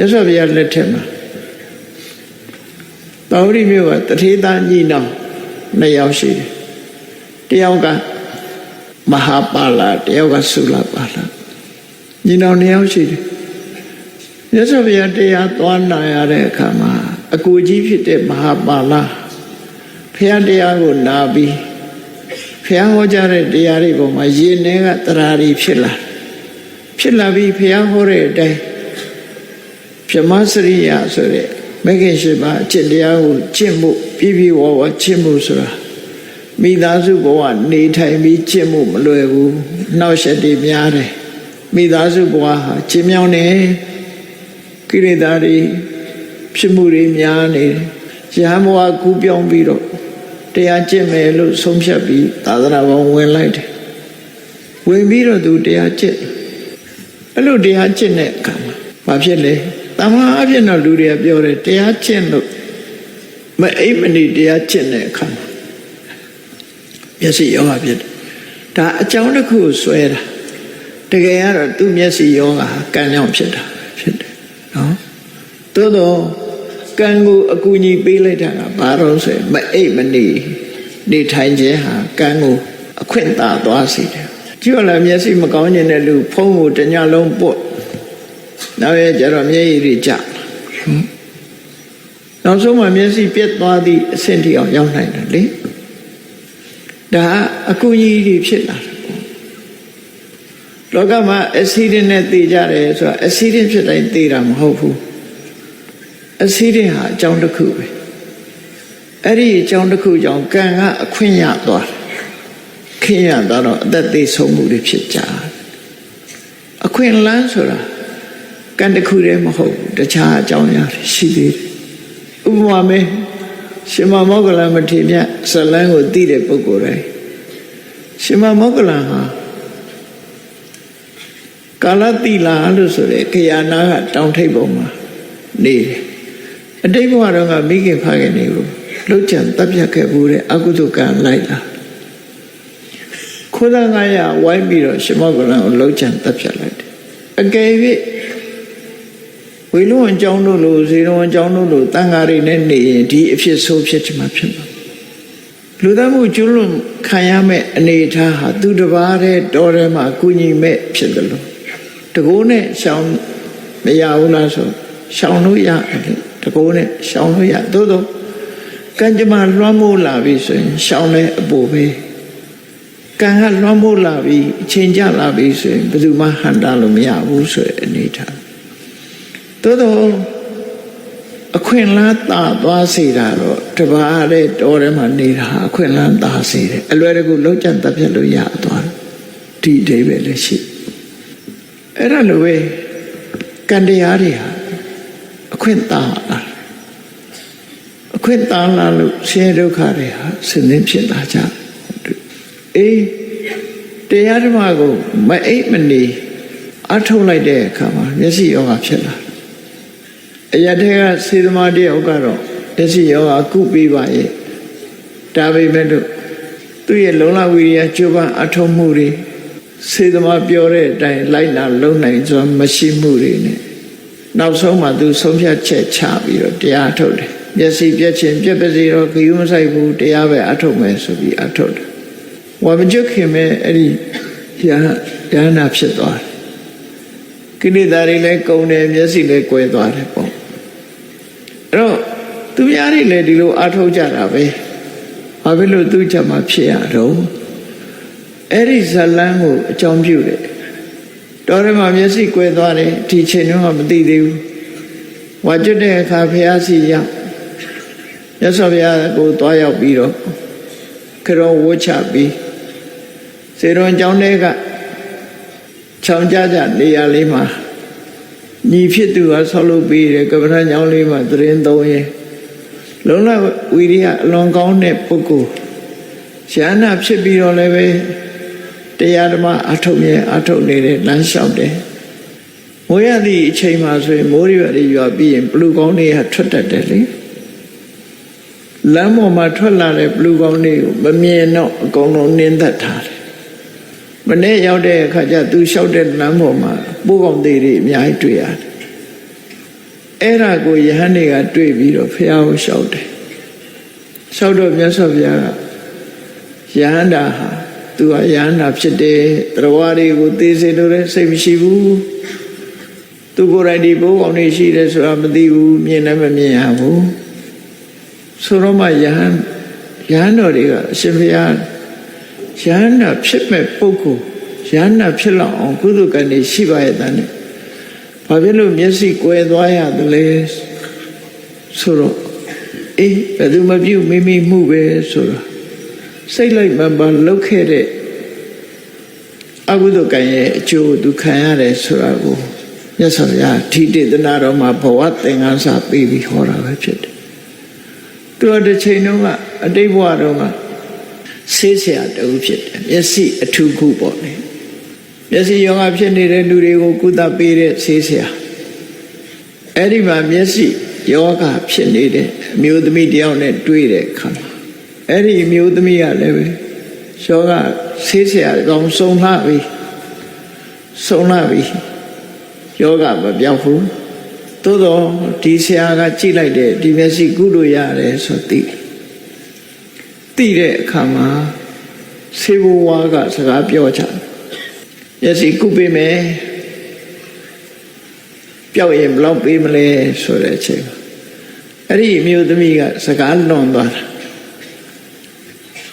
ရသော်ဘုရားလက်ထက်မှာပါဝရိမြို့ကတထေသားညီနောင်နှစ်ယောက်ရှိတယ်တယောက်ကမဟာပါလာတယောက်ကသုလပါလာညီနောင်နှစ်ယောက်ရှိတယ်ရသော်ဘုရားတရားသွားနာရတဲ့အခါမှာအကူကြီးဖြစ်တဲ့မဟာပါလာဘုရားတရားကိုနာပြီးဘုရားဟောကြားတဲ့တရားတွေပေါ်မှာယဉ်နေကတရားတွေဖြစ်လာဖြစ်လာပြီးဘုရားဟောတဲ့အတိုင်း ပြမစရိယဆိုတဲ့မဂ္ဂင်ရှိပါအကျင့်တရားကိုကျင့်မှုပြည့်ပြည့်ဝဝကျင့်မှုဆိုတာမိသားစုဘဝနေထိုင်ပြီးကျင့်မှုမလွယ်ဘူးနှောက်ယှက်တွေများတယ်မိသားစုဘဝဟာကျင့်မြောင်းနေကိရိတာတွေဖြစ်မှုတွေများနေတယ်ရဟန်းဘဝကူးပြောင်းပြီးတော့တရားကျင့်မယ်လို့ဆုံးဖြတ်ပြီးသာသနာ့ဘောင်ဝင်လိုက်တယ်ဝင်ပြီးတော့သူတရားကျင့်အဲ့လိုတရားကျင့်တဲ့အခါမှာဘာဖြစ်လဲ တမန်အဖြစ်တော့လူတွေကပြောတယ်တရားကျင့်လို့မအိပ်မနေတရားကျင့်တဲ့အခါမှာမျက်စိယောဂဖြစ်တယ်ဒါအကြောင်းတစ်ခုကိုဆွဲတာတကယ်ကတော့သူ့မျက်စိယောဂဟာကံကြောင့်ဖြစ်တာဖြစ်တယ်နော်သို့တော့ကံကိုအကူအညီပေးလိုက်တာကဘာလို့ဆိုရင်မအိပ်မနေနေထိုင်ခြင်းဟာကံကိုအခွင့်သာသွားစေတယ်ကြည့်ရလားမျက်စိမကောင်းခြင်းတဲ့လူဖုံးကိုတညလုံးပုတ် နောက်ရဲ့ကျတော့မျက်ရည်တွေကျနောက်ဆုံးမှမျက်စိပြတ်သွားသည့်အဆင့်ထိအောင်ရောက်နိုင်တယ်လေဒါအကူအညီတွေဖြစ်လာတယ်လောကမှာအဆီဒင်နဲ့တည်ကြတယ်ဆိုတာအဆီဒင်ဖြစ်တိုင်းတည်တာမဟုတ်ဘူးအဆီဒင်ဟာအကြောင်းတစ်ခုပဲအဲ့ဒီအကြောင်းတစ်ခုကြောင့်ကံကအခွင့်ရသွားတယ်ခင်ရသွားတော့အသက်သေးဆုံးမှုတွေဖြစ်ကြတယ်အခွင့်လန်းဆိုတာ ကံတစ်ခုတည်းမဟုတ်ဘူးတခြားအကြောင်းအရာတွေရှိသေးတယ်ဥပမာမဲရှင်မမောဂလမထေမြတ်ဇလန်းကိုသိတဲ့ပုဂ္ဂိုလ်တိုင်းရှင်မမောဂလဟာကာလတိလာလို့ဆိုတဲ့ခယာနာကတောင်ထိပ်ပေါ်မှာနေတယ်အတိတ်ဘဝတော့ကမိခင်ဖခင်တွေကိုလှုပ်ချံတပ်ပြတ်ခဲ့ဘူးတဲ့အကုသိုလ်ကံလိုက်လာခိုးသားငါရဝိုင်းပြီးတော့ရှင်မောဂလကိုလှုပ်ချံတပ်ပြတ်လိုက်တယ်အကယ်၍ ဝေလုံးအကြောင်းတို့လိုဇေရုံအကြောင်းတို့လိုတန်ဃာတွေနဲ့နေရင်ဒီအဖြစ်ဆိုးဖြစ်ချင်မှာဖြစ်မှာလူသားမှုကျွလွန်ခံရမဲ့အနေအထားဟာသူတစ်ပါးတည်းတော်ထဲမှာကုညီမဲ့ဖြစ်တယ်လို့တကိုးနဲ့ရှောင်မရဘူးလားဆိုရှောင်လို့ရတယ်တကိုးနဲ့ရှောင်လို့ရသို့တော့ကံကြမ္မာလွှမ်းမိုးလာပြီဆိုရင်ရှောင်တဲ့အပူပဲကံကလွှမ်းမိုးလာပြီအချိန်ကျလာပြီဆိုရင်ဘယ်သူမှဟန်တာလို့မရဘူးဆိုတဲ့အနေထား သို့တော့အခွင့်အလမ်းသာသွားစေတာတော့တပါးတဲ့တော်ထဲမှာနေတာအခွင့်အလမ်းသာစေတယ်အလွယ်တကူလုံးချန်တပ်ဖြတ်လို့ရသွားတယ်ဒီအဓိပ္ပာယ်လည်းရှိအဲ့ဒါလိုပဲကံတရားတွေဟာအခွင့်သာလာအခွင့်သာလာလို့ဆင်းရဲဒုက္ခတွေဟာဆင်းရဲဖြစ်လာကြအေးတရားဓမ္မကိုမအိပ်မနေအထုတ်လိုက်တဲ့အခါမှာမျက်စိယောဂဖြစ်လာ အရတဲ့ကစေသမားတယောက်ကတော့မျက်စိယောဂကုပြီးပါရဲ့ဒါပေမဲ့လို့သူ့ရဲ့လုံလဝိရိယကြိုးပမ်းအထုတ်မှုတွေစေသမားပြောတဲ့အတိုင်းလိုက်နာလုံနိုင်စွာမရှိမှုတွေနဲ့နောက်ဆုံးမှသူဆုံးဖြတ်ချက်ချပြီးတော့တရားထုတ်တယ်မျက်စိပြက်ခြင်းပြက်ပါစေတော့ခယူးမဆိုင်ဘူးတရားပဲအထုတ်မယ်ဆိုပြီးအထုတ်တယ်ဝါမကျွတ်ခင်မဲ့အဲ့ဒီရဟရဟနာဖြစ်သွားတယ်ကိလေသာတွေလည်းကုန်တယ်မျက်စိလည်းကွယ်သွားတယ်ပေါ့အဲ့တော့ သူများတွေလည်းဒီလိုအထုတ်ကြတာပဲဘာဖြစ်လို့သူ့ချက်မှဖြစ်ရတော့အဲ့ဒီဇလန်းကိုအကြောင်းပြုတယ်တော်ရမှာမျက်စိကွယ်သွားတယ်ဒီချိန်တော့မသိသေးဘူးဝါကျွတ်တဲ့အခါဖះစီရောက်မြတ်စွာဘုရားကိုသွားရောက်ပြီးတော့ခရောဝှချပြီးစေရွန်ကျောင်းထဲကချောင်ကြကြနေရာလေးမှာညီဖြစ်သူကဆောက်လုပ်ပြီးတယ်ကပ္ပထကျောင်းလေးမှာသတင်းသုံးရင် လုံးလဝီရိယအလွန်ကောင်းတဲ့ပုဂ္ဂိုလ်ရှားနာဖြစ်ပြီးတော့လည်းပဲတရားဓမ္မအထုတ်မြဲအထုတ်နေတဲ့လမ်းလျှောက်တယ်မိုးရသည့်အချိန်မှာဆိုရင်မိုးရွာတွေရွာပြီးရင်ဘလူကောင်းတွေကထွက်တတ်တယ်လေလမ်းပေါ်မှာထွက်လာတဲ့ဘလူကောင်းတွေကိုမမြင်တော့အကုန်လုံးနင်းသက်ထားတယ်မနေ့ရောက်တဲ့အခါကျသူလျှောက်တဲ့လမ်းပေါ်မှာပိုးကောင်သေးတွေအများကြီးတွေ့ရတယ် အဲ့ဒါကိုယဟန်တွေကတွေ့ပြီးတော့ဖះကိုလျှောက်တယ်လျှောက်တော့မြတ်စွာဘုရားကယဟန္တာဟာသူကယဟန္တာဖြစ်တယ်တရားတွေကိုသိစေလို့လည်းစိတ်မရှိဘူးသူကိုယ်တိုင်ဒီဘုံအောင်နေရှိတယ်ဆိုတာမသိဘူးမြင်လည်းမမြင်ရဘူးဆိုတော့မှယဟန်ယဟန်တော်တွေကအရှင်ဘုရားယဟန္တာဖြစ်မဲ့ပုဂ္ဂိုလ်ယဟန္တာဖြစ်လောက်အောင်ကုသကံတွေရှိပါရဲ့တန်းနဲ့ ဘာဖြစ်လို့မျက်စိကွယ်သွားရတယ်လဲဆိုတော့အေးဘယ်သူမပြုတ်မိမိမှုပဲဆိုတော့စိတ်လိုက်မှန်ပါလှုပ်ခဲ့တဲ့အကုသိုလ်ကံရဲ့အကျိုးသူခံရတယ်ဆိုတာကိုမြတ်စွာဘုရားထိတိတနာတော်မှာဘဝသင်္ကန်းစာပေးပြီးဟောတာပဲဖြစ်တယ်သူကတစ်ချိန်တုန်းကအတိတ်ဘဝတုန်းကဆေးဆရာတူဖြစ်တယ်မျက်စိအထူးခုပေါ့လေ မျက်စိယောဂဖြစ်နေတဲ့လူတွေကိုကုသပေးတဲ့ဆေးဆရာအဲ့ဒီမှာမျက်စိယောဂဖြစ်နေတဲ့အမျိုးသမီးတယောက်နဲ့တွေ့တဲ့အခါမှာအဲ့ဒီအမျိုးသမီးကလည်းပဲယောဂဆေးဆရာကောင်စုံလှပြီစုံလှပြီယောဂမပြောက်ဘူးသို့တော့ဒီဆရာကကြည့်လိုက်တဲ့ဒီမျက်စိကုလို့ရတယ်ဆိုသိတယ်သိတဲ့အခါမှာဆေးဘဝကစကားပြောချ မျက်စိကုပေးမယ်ပြောက်ရင်ဘယ်လောက်ပေးမလဲဆိုတဲ့အချိန်မှာအဲ့ဒီအမျိုးသမီးကစကားလွန်သွားတာ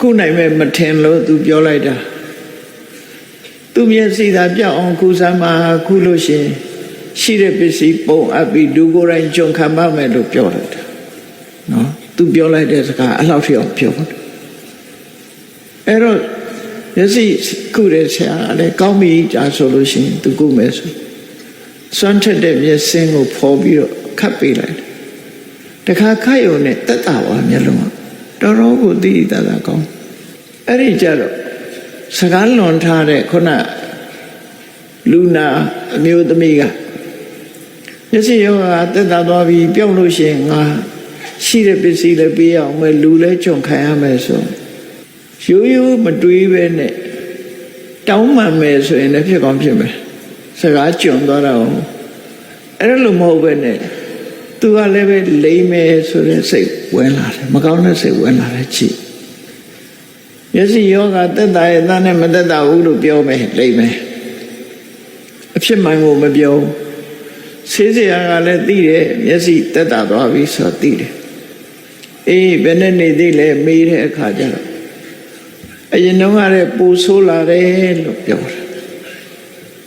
ကုနိုင်မဲ့မထင်လို့သူပြောလိုက်တာသူမျက်စိသာပြောက်အောင်ကုစမ်းမှာကုလို့ရှိရင်ရှိတဲ့ပစ္စည်းပုံအပ်ပြီးဒုကိုယ်တိုင်ကြုံခံပါမယ်လို့ပြောလိုက်တာနော်သူပြောလိုက်တဲ့စကားအလောက်ထိအောင်ပြောတယ်အဲ့တော့ မျက်စိကုတဲ့ဆရာလည်းကောင်းပြီကြာဆိုလို့ရှိရင်သူကုမယ်ဆိုစွန့်ထက်တဲ့မျက်စင်းကိုဖော်ပြီးတော့ခတ်ပေးလိုက်တယ်တခါခတ်ရုံနဲ့တက်တာပါမျက်လုံးကတော်တော်ကိုသိတတ်တာကောင်းအဲ့ဒီကြတော့စကားလွန်ထားတဲ့ခုနလူနာအမျိုးသမီးကမျက်စိယောဂတက်တာသွားပြီးပြောင်းလို့ရှိရင်ငါရှိတဲ့ပစ္စည်းလည်းပေးအောင်မယ်လူလည်းကြုံခံရမယ်ဆို ရိုးရိုးမတွေးပဲနဲ့တောင်းမှန်မယ်ဆိုရင်လည်းဖြစ်ကောင်းဖြစ်မယ်စကားကြုံသွားတာအောင်အဲ့လိုမဟုတ်ပဲနဲ့သူကလည်းပဲလိမ့်မယ်ဆိုတဲ့စိတ်ဝင်လာတယ်မကောင်းတဲ့စိတ်ဝင်လာတယ်ကြည့်မျက်စိယောဂတက်တာရဲ့သားနဲ့မတက်တာဘူးလို့ပြောမယ်လိမ့်မယ်အဖြစ်မှန်ကိုမပြောဆေးစရာကလည်းသိတယ်မျက်စိတက်တာသွားပြီဆိုတော့သိတယ်အေးဘယ်နဲ့နေသေးလဲမေးတဲ့အခါကျတော့ အရင်တော့ကလည်းပူဆိုးလာတယ်လို့ပြောတယ်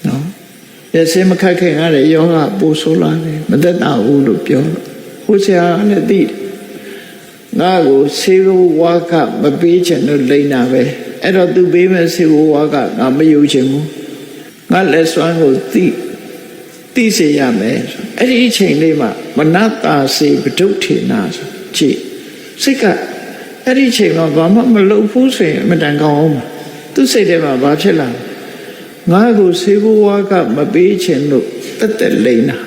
နော်ရစင်းမခတ်ခင်ကလည်းယောဂပူဆိုးလာတယ်မသက်တာဘူးလို့ပြောတော့ဟိုဆရာကလည်းသိတယ်ငါကိုဆေးဝါးကမပေးချင်လို့လိမ့်တာပဲအဲ့တော့သူပေးမဲ့ဆေးဝါးကငါမယူချင်ဘူးငါလက်စွမ်းကိုသိသိစေရမယ်အဲ့ဒီအချိန်လေးမှာမနတာစေပဒုထေနာဆိုကြည့်စိတ်က အဲ့ဒီအချိန်မှာဘာမှမလုပ်ဘူးဆိုရင်အမတန်ကောင်းအောင်ပါသူစိတ်ထဲမှာဘာဖြစ်လာငါကိုဆေးဘဝကမပေးချင်လို့တက်တက်လိမ့်တာ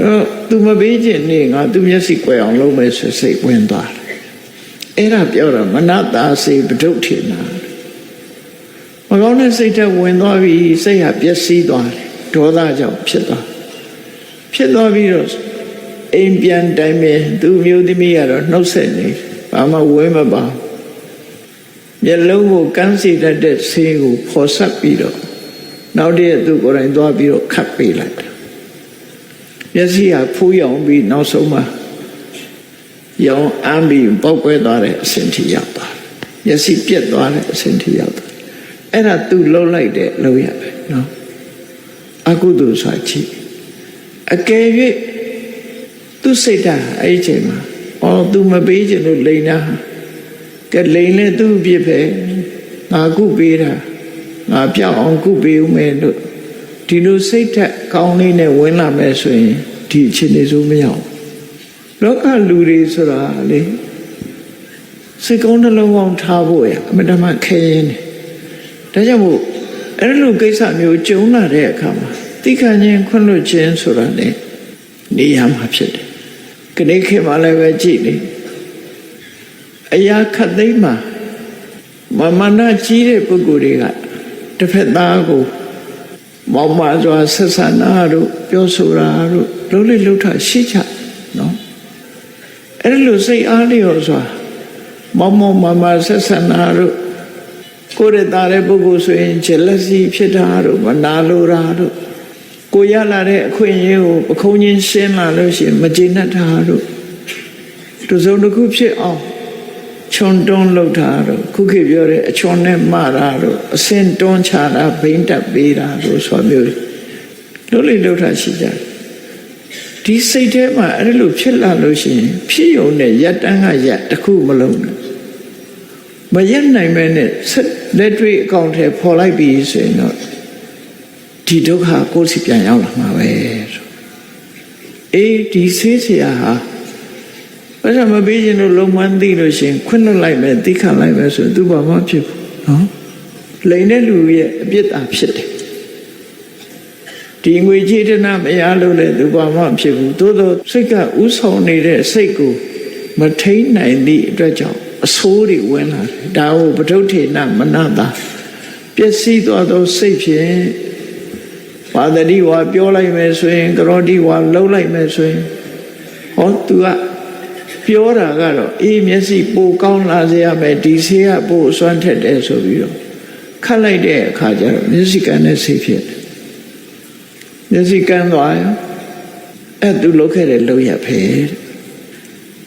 အဲသူမပေးချင်နေငါသူမျက်စိကွယ်အောင်လုပ်မယ်ဆိုစိတ်ဝင်သွားတယ်အဲ့ဒါပြောတာမနတာစေပဒုထေနာမကောင်းတဲ့စိတ်ထဲဝင်သွားပြီးစိတ်ဟာပျက်စီးသွားတယ်ဒေါသကြောင့်ဖြစ်သွားဖြစ်သွားပြီးတော့အိမ်ပြန်တိုင်းပဲသူမျိုးသမီးကတော့နှုတ်ဆက်နေ ဘာမှဝဲမပါမျက်လုံးကိုကန်းစီတတ်တဲ့ဆေးကိုဖော်ဆက်ပြီးတော့နောက်တည့်သူကိုယ်တိုင်သွားပြီးတော့ခတ်ပေးလိုက်တာမျက်စိကဖူးရောင်ပြီးနောက်ဆုံးမှရောင်အမ်းပြီးပေါက်ကွဲသွားတဲ့အဆင့်ထိရောက်သွားမျက်စိပြက်သွားတဲ့အဆင့်ထိရောက်သွားအဲ့ဒါသူလှုပ်လိုက်တဲ့လှုပ်ရပဲနော်အကုသိုလ်ဆိုချီအကယ်၍သူစိတ်ဓာတ်အဲ့ဒီချိန်မှာ အော်သူမပေးချင်လို့လိန်တာကဲလိန်လဲသူ့အပြစ်ပဲငါကုပေးတာငါပြောက်အောင်ကုပေးဦးမယ်လို့ဒီလိုစိတ်ဓာတ်ကောင်းလေးနဲ့ဝင်လာမယ်ဆိုရင်ဒီအခြေအနေဆိုမရအောင်လောကလူတွေဆိုတာလေစိတ်ကောင်းနှလုံးကောင်းထားဖို့ရအမတမခဲရင်တယ်ဒါကြောင့်မို့အဲ့လိုကိစ္စမျိုးကြုံလာတဲ့အခါမှာတိခဏချင်းခွင့်လွှတ်ခြင်းဆိုတာ ਨੇ နေရမှာဖြစ်တယ် ခဏခေတ်မှလည်းပဲကြည့်လေအရာခတ်သိမ်းမှာမမနာကြီးတဲ့ပုဂ္ဂိုလ်တွေကတစ်ဖက်သားကိုမောင်မစွာဆက်ဆံတာတို့ပြောဆိုတာတို့လုံးလေးလှုပ်ထရှိချနော်အဲ့လိုစိတ်အားလျော်စွာမောင်မောင်မမဆက်ဆံတာတို့ကိုယ်ရတာတဲ့ပုဂ္ဂိုလ်ဆိုရင် jealousy ဖြစ်တာတို့မနာလိုတာတို့ ကိုရလာတဲ့အခွင့်အရေးကိုပခုံးချင်းရှင်းလာလို့ရှိရင်မကျေနပ်တာတို့သူစုံတစ်ခုဖြစ်အောင်ချွန်တွန်းလောက်တာတို့ခုခေတ်ပြောတဲ့အချွန်နဲ့မတာတို့အစင်တွန်းချတာဘိမ့်တက်ပေးတာတို့ဆိုမျိုးလို့လေလောက်တာရှိကြတယ်ဒီစိတ်ထဲမှာအဲ့လိုဖြစ်လာလို့ရှိရင်ဖြစ်ယုံနဲ့ရက်တန်းကရက်တစ်ခုမလုံးနဲ့မရက်နိုင်မဲနဲ့ဆက်လက်တွေ့အကောင့်ထဲပေါ်လိုက်ပြီဆိုရင်တော့ ဒီဒုက္ခကိုယ်စီပြန်ရောက်လာမှာပဲဆိုအေးဒီဆေးဆရာဟာဘာသာမပေးရင်လို့လုံမန်းသိလို့ရှိရင်ခွင့်လွတ်လိုက်မယ်သိခံလိုက်မယ်ဆိုရင်သူဘာမှဖြစ်ဘူးနော်လိန်တဲ့လူရဲ့အပြစ်တာဖြစ်တယ်ဒီငွေကြေးတနာမရလို့လည်းသူဘာမှဖြစ်ဘူးသို့သောစိတ်ကဥဆောင်နေတဲ့စိတ်ကိုမထိန်နိုင်သည့်အတွက်ကြောင့်အဆိုးတွေဝင်လာတယ်ဒါကိုပဋုထေနမနတာပျက်စီးသွားသောစိတ်ဖြင့် ပါဒတိဝါပြောလိုက်မယ်ဆိုရင်ကရောတိဝါလှုပ်လိုက်မယ်ဆိုရင်ဟော तू ကပြောတာကတော့အေးမျက်စိပိုကောင်းလာစေရမယ်ဒီဆေးကပိုအစွမ်းထက်တယ်ဆိုပြီးတော့ခတ်လိုက်တဲ့အခါကျတော့မျက်စိကန်းနဲ့စိတ်ဖြစ်တယ်မျက်စိကန်းသွားရောအဲ့သူလုပ်ခဲ့တဲ့လုပ်ရဖဲ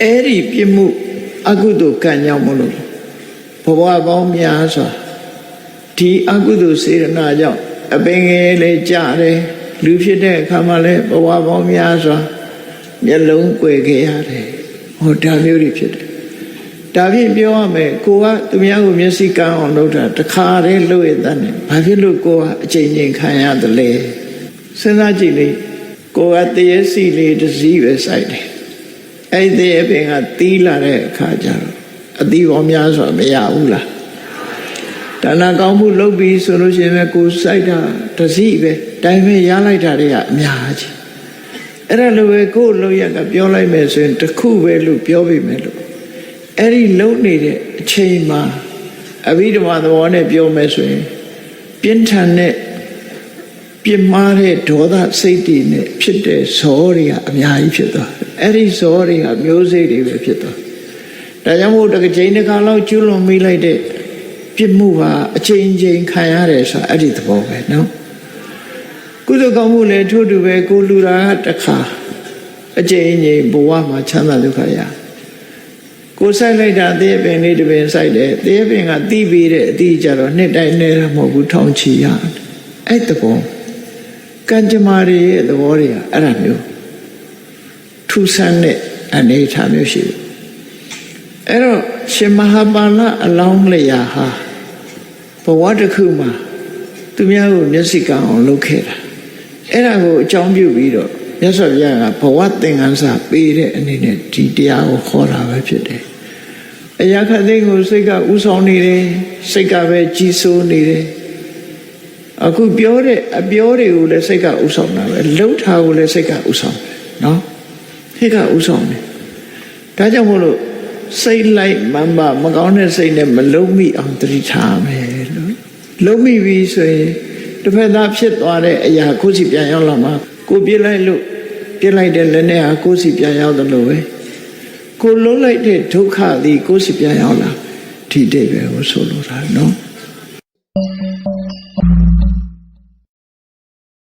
အဲ့ဒီပြစ်မှုအကုသိုလ်ကံကြောင့်မလို့ဘဝပေါင်းများစွာဒီအကုသိုလ်စေရနာကြောင့် အပင်ငယ်လေးကြတယ်လူဖြစ်တဲ့အခါမှာလည်းဘဝပေါင်းများစွာမျက်လုံးကွယ်ခဲ့ရတယ်ဟောဒါမျိုးတွေဖြစ်တယ်ဒါဖြင့်ပြောရမယ်ကိုကသူများကိုမျက်စိကန်းအောင်လုပ်တာတခါတည်းလုပ်ရတဲ့နဲ့ဘာဖြစ်လို့ကိုကအချိန်ချင်းခံရတယ်လဲစဉ်းစားကြည့်လေကိုကတရေစီလေးတစ်စည်းပဲစိုက်တယ်အဲ့ဒီအပင်ကတီးလာတဲ့အခါကျတော့အသီးပေါင်းများစွာမရဘူးလား ဒါနကောင်းမှုလုပ်ပြီးဆိုလို့ရှိရင်လည်းကိုစိုက်တာတစ်စည်းပဲတိုင်းပဲရလိုက်တာတွေကအများကြီးအဲ့ဒါလိုပဲကိုယ်လုံရကပြောလိုက်မယ်ဆိုရင်တစ်ခုပဲလို့ပြောပြမယ်လို့အဲ့ဒီလုံနေတဲ့အချိန်မှာအဘိဓမ္မာသဘောနဲ့ပြောမယ်ဆိုရင် ပြင်းထန်တဲ့ပြင်းမာတဲ့ဒေါသစိတ်တွေနဲ့ဖြစ်တဲ့ဇောတွေကအများကြီးဖြစ်သွားတယ်အဲ့ဒီဇောတွေကမျိုးစိတ်တွေပဲဖြစ်သွားဒါကြောင့်မို့တစ်ချိန်တစ်ခါလောက်ကျွလွန်မိလိုက်တဲ့ ပြစ်မှုဟာအချိန်ချင်းခံရတယ်ဆိုတာအဲ့ဒီသဘောပဲနော်ကုသိုလ်ကောင်းမှုလည်းထို့တူပဲကိုလူတာကတစ်ခါအချိန်ချင်းဘဝမှာချမ်းသာဒုက္ခရကိုဆိုင်လိုက်တာတည်းပင်လေးတစ်ပင်ဆိုင်တယ်တည်းပင်ကတီးပြီးတဲ့အတီးကြတော့နှစ်တိုင်းနဲ့မဟုတ်ဘူးထောင်ချီရအဲ့တဘောကံကြမ္မာတွေရဲ့သဘောတွေကအဲ့ဒါမျိုးထူဆန်းတဲ့အနေအထားမျိုးရှိတယ်အဲ့တော့ရှင်မဟာပါဠအလောင်းလျာဟာ ဘဝတစ်ခုမှာသူများကိုမျက်စိကအောင်လုပ်ခဲ့တာအဲ့ဒါကိုအကြောင်းပြုပြီးတော့မြတ်စွာဘုရားကဘဝသင်္ကန်းစာပေးတဲ့အနေနဲ့ဒီတရားကိုခေါ်တာပဲဖြစ်တယ်အရာခသိန်းကိုစိတ်ကဥဆောင်နေတယ်စိတ်ကပဲကြီးစိုးနေတယ်အခုပြောတဲ့အပြောတွေကိုလည်းစိတ်ကဥဆောင်တာပဲလှုပ်တာကိုလည်းစိတ်ကဥဆောင်တယ်နော်စိတ်ကဥဆောင်တယ်ဒါကြောင့်မို့လို့စိတ်လိုက်မမမကောင်းတဲ့စိတ်နဲ့မလုံးမိအောင်တတိထားမယ် လို့လုံးမိပြီဆိုရင်တစ်ဖက်သားဖြစ်သွားတဲ့အရာကိုယ်စီပြန်ရောက်လာမှာကိုပြစ်လိုက်လို့ပြစ်လိုက်တဲ့လက်နဲ့ဟာကိုယ်စီပြန်ရောက်တယ်လို့ပဲကိုလုံးလိုက်တဲ့ဒုက္ခသည်ကိုယ်စီပြန်ရောက်လာဒီတိတ်ပဲကိုဆိုလိုတာနော်